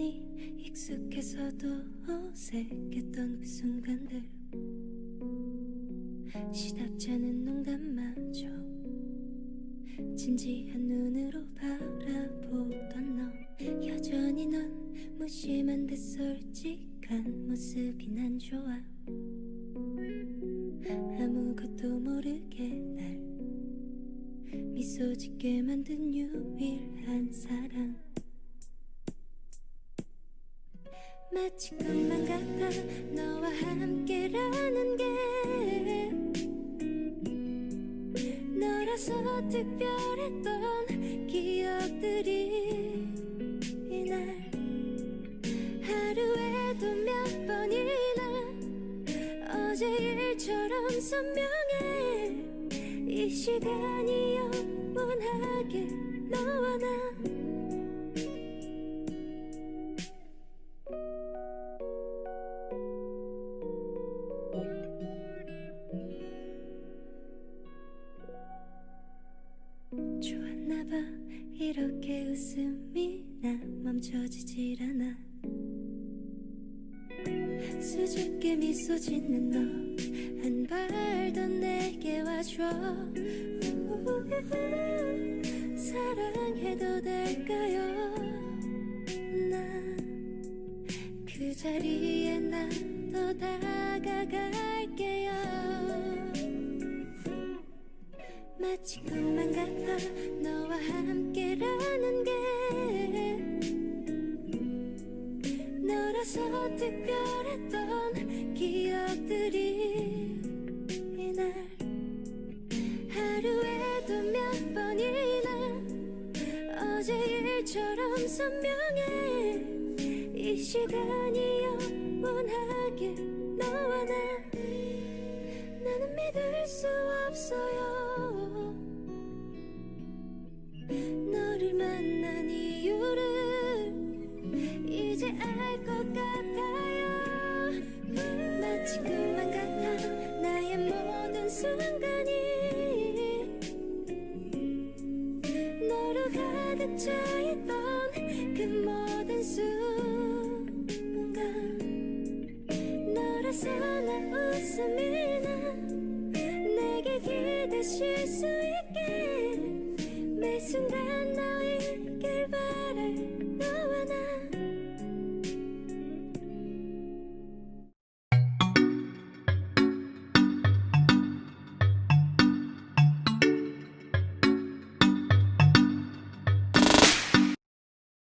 익숙해서도 어색했던 그 순간들. 시답지 않은 농담마저 진지한 눈으로 바라보던 너. 여전히 넌 무심한 듯 솔직한 모습이 난 좋아. 아무것도 모르게 날 미소 짓게 만든 유일한 사랑 마치 꿈만 같아 너와 함께라는 게 너라서 특별했던 기억들이 이날 하루에도 몇 번이나 어제 일처럼 선명해 이 시간이 영원하게 너와 나 나봐. 이렇게 웃음이 나 멈춰지질 않아. 수줍게 미소 짓는 너. 한 발 더 내게 와줘. 사랑해도 될까요? 난그 자리에 난더 다가갈게요 마치 꿈만 같아. 너와 함께라는 게 너라서 특별했던 기억들이 이날. 하루에도 몇 번이나 어제 일처럼 선명해. 이 시간이 영원하게 너와 나. 나는 믿을 수 없어요 매 순간 너이길 바래 너와 나